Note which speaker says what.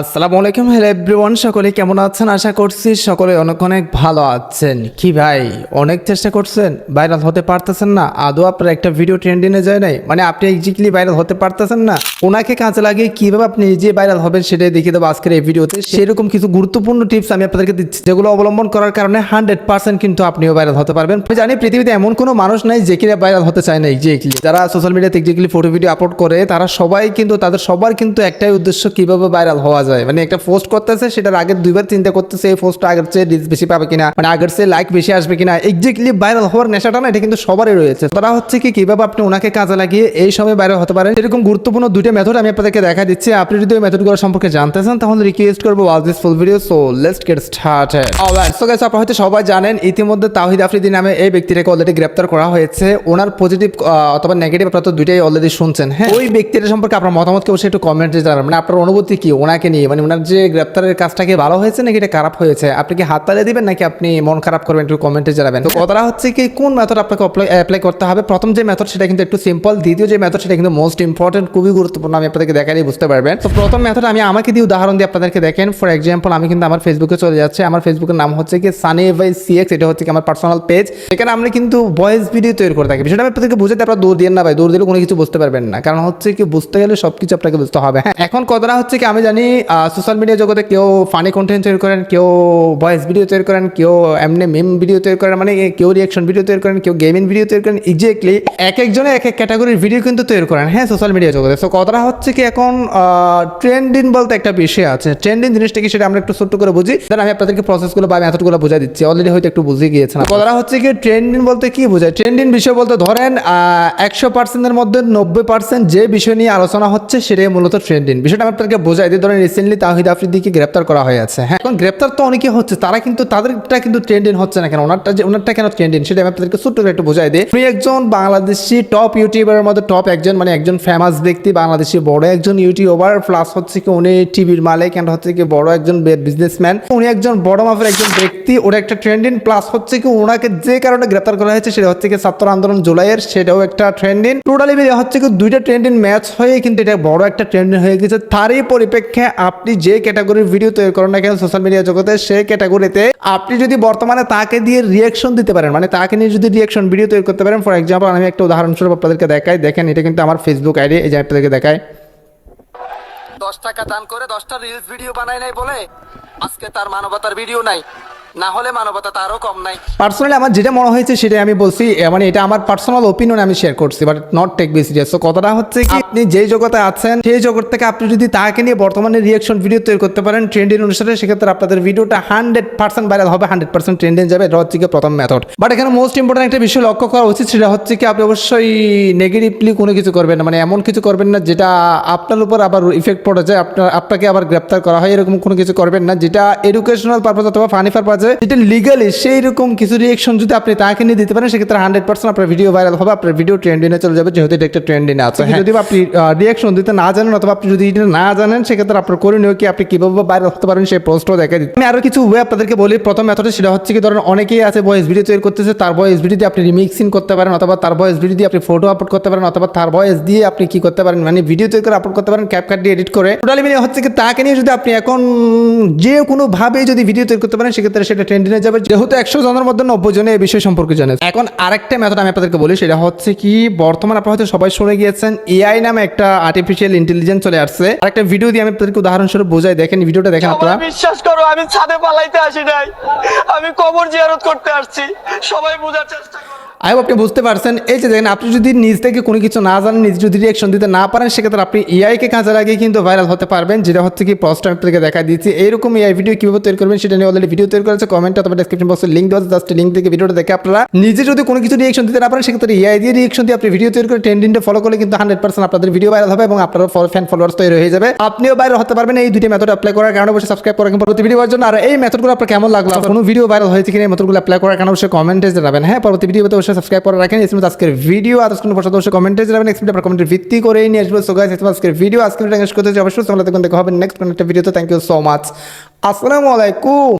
Speaker 1: আসসালামু আলাইকুম। Hello everyone সকলে কেমন আছেন? আশা করছি সকলে অনেক অনেক ভালো আছেন। কি ভাই, অনেক চেষ্টা করছেন? ভাইরাল হতে পারতেছেন না। আদৌ আপনার একটা ভিডিও ট্রেন্ডিংয়ে যায় নাই? মানে আপনি এক্সিক্টলি ভাইরাল হতে পারতেছেন না? ওনাকে কাজে লাগিয়ে কীভাবে আপনি নিজে ভাইরাল হবেন সেটাই দেখিয়ে দেবো আজকের এই ভিডিওতে। সেরকম কিছু গুরুত্বপূর্ণ টিপস আমি আপনাদেরকে দিচ্ছি, যেগুলো অবলম্বন করার কারণে হান্ড্রেড পার্সেন্ট কিন্তু আপনিও ভাইরাল হতে পারবেন। জানি পৃথিবীতে এমন কোনো মানুষ নাই যে কিনা ভাইরাল হতে চায় না এক্সাক্টলি যারা সোশ্যাল মিডিয়াতে এক্সাক্টলি ফটো ভিডিও আপলোড করে, তারা সবাই কিন্তু, তাদের সবার কিন্তু একটাই উদ্দেশ্য কীভাবে ভাইরাল হওয়া যায়। মানে একটা পোস্ট করতেছে, সেটার আগে দুইবার চিন্তা করতেছে এই পোস্টটা আগের চেয়ে রিচ বেশি পাবে কিনা মানে আগের চেয়ে লাইক বেশি আসবে কিনা। এক্সাক্টলি ভাইরাল হওয়ার নেশাটা না, এটা কিন্তু সবারই রয়েছে। তারা হচ্ছে কি, কীভাবে আপনি ওনাকে কাজে লাগিয়ে এই সময় ভাইরাল হতে পারেন এরকম গুরুত্বপূর্ণ দুইটা মেথড আমি আপনাদেরকে দেখা দিচ্ছি, আপনি যদি ওই মেথডগুলো সম্পর্কে জানতে চান, তাহলে রিকোয়েস্ট করব watch this full video so let's get started alright so guys আপনারা হয়তো সবাই জানেন, ইতিমধ্যে তাওহিদ আফ্রিদি নামে এই ব্যক্তিটাকে অলরেডি গ্রেপ্তার করা হয়েছে। ওনার পজিটিভ অথবা নেগেটিভ আপনারা তো দুইটাই অলরেডি শুনছেন। হ্যাঁ ওই ব্যক্তিটা সম্পর্কে আপনার মতামত অবশ্যই একটু কমেন্টে জানাবেন। মানে আপনার অনুভূতি কি, ওনাকে নিয়ে? মানে ওনার যে গ্রেপ্তারের কাজটা কি ভালো হয়েছে নাকি এটা খারাপ হয়েছে? আপনি কি হাত তালে দিবেন নাকি আপনি মন খারাপ করবেন একটু কমেন্টে জানাবেন। তো কথাটা হচ্ছে কি, কোন মেথড আপনাকে অ্যাপ্লাই করতে হবে? প্রথম যে মেথড সেটা কিন্তু একটু সিম্পল দ্বিতীয় যে মেথড সেটা কিন্তু মোস্ট ইম্পর্টেন্ট খুবই গুরুত্বপূর্ণ আমি আপনাদেরকে দেখালেই বুঝতে পারবেন। তো প্রথম মেথড আমি আমাকে দিয়ে উদাহরণ দিয়ে আপনাদেরকে দেখেন। ফর এক্সাম্পল আমি কিন্তু আমার ফেসবুকে চলে যাচ্ছে। আমার ফেসবুকের নাম হচ্ছে কি সানি বাই সিএক্স এটা হচ্ছে কি আমার পার্সোনাল পেজ এখানে আমরা কিন্তু ভয়েস ভিডিও তৈরি করে থাকি। বিষয়টা আমি আপনাদেরকে বুঝাতে আপনারা দূর দিয়ে না ভাই, দূর দিলে কোনো কিছু বুঝতে পারবেন না। কারণ হচ্ছে কি, বুঝতে গেলে সব কিছু আপনাকে বুঝতে হবে। হ্যাঁ এখন কথাটা হচ্ছে কি, আমি জানি সোশ্যাল মিডিয়া জগতে কেউ ফানি কন্টেন্ট তৈরি করেন, কেউ ভয়েস ভিডিও তৈরি করেন, কেউ এমনি মেম ভিডিও তৈরি করেন মানে কেউ রিয়াকশন ভিডিও তৈরি করেন, কেউ গেমিং ভিডিও তৈরি করেন এক্স্যাক্টলি এক একজনে এক এক ক্যাটাগরির ভিডিও কিন্তু তৈরি করেন। হ্যাঁ সোশ্যাল মিডিয়া জগতে। তো কথাটা হচ্ছে কি এখন ট্রেন্ডিং বলতে একটা বিষয় আছে। ট্রেন্ডিং জিনিসটা কি সেটা আমরা একটু ছোট্ট করে বুঝি। দেন আমি আপনাদেরকে প্রসেসগুলো বা মেথডগুলো বুঝাই দিচ্ছি। অলরেডি হয়তো একটু বুঝে গিয়েছেন কথাটা হচ্ছে কি ট্রেন্ডিং বলতে কি বোঝায়? ট্রেন্ডিং বিষয় বলতে ধরেন একশো পার্সেন্টের মধ্যে নব্বই পার্সেন্ট যে বিষয় নিয়ে আলোচনা হচ্ছে, সেটাই মূলত ট্রেন্ডিং বিষয়টা আমি আপনাদেরকে বোঝাই দিই। ধরেন রিসেন্টলি তাহিদ আফ্রিদিকে গ্রেপ্তার করা হয়েছে। হ্যাঁ এখন গ্রেপ্তার তো অনেকে হচ্ছে, তারা কিন্তু তাদেরটা কিন্তু ট্রেন্ডিং হচ্ছে না কেন? ওনারটা যে, ওনারটা কেন ট্রেন্ডিং সেটা আমি আপনাদেরকে ছোট্ট করে একটু বোঝাই দিই। উনি একজন বাংলাদেশি টপ ইউটিউবারের মধ্যে টপ একজন মানে একজন ফেমাস ব্যক্তি, বাংলাদেশি বড় একজন ইউটিউবার প্লাস হচ্ছে কি উনি টিভির মালিক অ্যান্ড হচ্ছে কি বড় একজন বিজনেসম্যান উনি একজন বড় মাপের একজন ব্যক্তি ওটা একটা ট্রেন্ডিং প্লাস হচ্ছে কি ওনাকে যে কারণে গ্রেপ্তার করা হয়েছে সেটা হচ্ছে কি ছাত্র আন্দোলন জুলাইয়ের, সেটাও একটা ট্রেন্ডিং টোটালি মিলে হচ্ছে কি দুইটা ট্রেন্ডিং ম্যাচ হয়ে কিন্তু এটা বড় একটা ট্রেন্ডিং হয়ে গেছে। তারই পরিপ্রেক্ষে আপনি যে ক্যাটাগরির ভিডিও তৈরি করেন না কেন সোশ্যাল মিডিয়া জগতে সেই ক্যাটাগরিতে আপনি যদি বর্তমানে তাকে দিয়ে রিয়াকশন দিতে পারেন মানে তাকে নিয়ে যদি রিয়াকশন ভিডিও তৈরি করতে পারেন ফর এক্সাম্পল আমি একটা উদাহরণস্বরূপ আপনাদেরকে দেখাই। দেখেন, এটা কিন্তু আমার ফেসবুক আইডি এই যে আপনাদেরকে দেখায়
Speaker 2: দশ টাকা দান করে দশটা রিলস ভিডিও বানায় নাই বলে আজকে তার মানবতার ভিডিও নাই। না হলে মানবতা তারও কম নাই।
Speaker 1: পার্সোনালি আমার যেটা মনে হয়েছে আমি বলছি মানে এটা আমার পার্সোনাল ওপিনিয়ন আমি শেয়ার করছি but not take be serious কথাটা হচ্ছে কি, আপনি যেই জগতে আছেন, সেই জগৎ থেকে আপনি যদি তাকে নিয়ে বর্তমানে রিয়াকশন ভিডিও তৈরি করতে পারেন অনুসারে সেক্ষেত্রে আপনাদের ভিডিওটা হান্ড্রেড পার্সেন্ট ভাইরাল হবে হান্ড্রেড পার্সেন্ট ট্রেন্ডিং যাবে, এটা হচ্ছে প্রথম মেথড বাট এখানে মোস্ট ইম্পর্টেন্ট একটা বিষয় লক্ষ্য করা উচিত, সেটা হচ্ছে কি আপনি অবশ্যই নেগেটিভলি কোনো কিছু করবেন না মানে এমন কিছু করবেন না যেটা আপনার উপর আবার ইফেক্ট পড়ে যায়, আপনার, আপনাকে আবার গ্রেপ্তার করা হয়, এরকম কোনো কিছু করবেন না, যেটা এডুকেশনাল পারপাস অথবা ফানি পারপাসে যেটা লিগালি সেই রকম কিছু রিয়েকশন যদি আপনি তাকে নিয়ে দিতে পারেন সেক্ষেত্রে হান্ড্রেড পার্সেন্ট আপনার ভিডিও ভাইরাল হবে আপনার ভিডিও ট্রেন্ডিংয়ে চলে যাবে যেহেতু এটা একটা ট্রেন্ডিংয়ে আছে। যদি আপনি রিয়েকশন দিতে না জানেন অথবা আপনি যদি এটা না জানেন সেক্ষেত্রে আপনার করণীয় কি? আপনি কীভাবে ভাইরাল হতে পারেন সেই পোস্টও দেখা দিতে। আমি আরও কিছু ওয়ে আপনাদেরকে বলি। প্রথম মেথডে সেটা হচ্ছে কি ধরেন অনেকেই আছে ভয়েস ভিডিও তৈরি করতেছে তার ভয়েস ভিডিও দিয়ে আপনি রিমিক্সিং করতে পারেন অথবা তার ভয়েস ভিডিও দিয়ে আপনি ফটো আপলোড করতে পারেন অথবা তার ভয়েস দিয়ে আপনি কি করতে পারেন মানে ভিডিও তৈরি করে আপলোড করতে পারেন ক্যাপকাট দিয়ে এডিট করে। টোটালি মিলে হচ্ছে কি তাকে নিয়ে যদি আপনি এখন যে কোনোভাবে যদি ভিডিও তৈরি করতে পারেন সেক্ষেত্রে সেটা ট্রেন্ডিংয়ে যাবে। যেহেতু একশো জনের মধ্যে নব্বই জনে এই বিষয় সম্পর্কে জানে। এখন আরেকটা মেথড আমি আপনাদেরকে বলি, সেটা হচ্ছে কি, বর্তমান আপনার হয়তো সবাই শুনে গিয়েছেন এআই নামে একটা আর্টিফিশিয়াল ইন্টেলিজেন্স চলে আসছে। আরেকটা ভিডিও দিয়ে আমি আপনাদেরকে উদাহরণস্বরূপ বোঝাই, দেখেন, ভিডিওটা দেখেন আপনারা।
Speaker 3: বিশ্বাস করো, আমি ছাদে পালাইতে আসি নাই। আমি কবর জিয়ারত করতে আসছি। সবাই বোঝার চেষ্টা করো।
Speaker 1: আই আপনি বুঝতে পারছেন। এই যে দেখেন, আপনি যদি নিজ থেকে কোনো কিছু না জানেন, নিজ যদি রিয়াকশন দিতে না পারেন, সেক্ষেত্রে আপনি এআইকে কাজে লাগিয়ে কিন্তু ভাইরাল হতে পারবেন, যেটা হচ্ছে কি আমি আপনাদেরকে দেখা দিচ্ছি এইরকম এআই ভিডিও কীভাবে তৈরি করবেন, সেটা নিয়ে অলরেডি ভিডিও তৈরি করেছে কমেন্ট অথবা ডেসক্রিপশন বক্সে লিঙ্ক দেওয়া জাস্ট লিঙ্ক থেকে ভিডিওটা দেখে আপনারা নিজে যদি কোনো কিছু রিয়াকশন দিতে না পারেন, সেক্ষেত্রে এআই দিয়ে রিয়াকশন দিয়ে আপনি ভিডিও তৈরি করে ট্রেন্ডিংটা ফলো করলে কিন্তু হান্ড্রেড পার্সেন্ট আপনাদের ভিডিও ভাইরাল হবে এবং আপনার ফ্যান ফলোয়ার্স তৈরি হয়ে যাবে। আপনিও ভাইরাল হতে পারবেন এই দুটি মেথড অ্যাপ্লাই করার কারণে অবশ্যই সাবস্ক্রাইব করেন পরবর্তী ভিডিও জন্য। আর এই মেথডগুলো আপনার কেমন লাগল? কোনো ভিডিও ভাইরাল হয়েছে কিনা এই মেথডগুলো অ্যাপ্লাই করার কারণে অবশ্যই কমেন্টে জানাবেন। হ্যাঁ পরবর্তী ভিডিওতে অবশ্যই সাবস্ক্রাইব করে রাখেন। এসে আজকের ভিডিও আর কোনো প্রশ্ন অবশ্যই কমেন্টে জানাবেন। নেক্সট আপনার কমেন্টের ভিত্তি করে নিয়ে আসব। সো গাইস আজকের ভিডিও আজকে ভিডিও করতে অবশ্যই তোমরা দেখুন দেখা হবে নেক্সট কোনো একটা ভিডিওতে থ্যাংক ইউ সো মাচ আসসালামু আলাইকুম।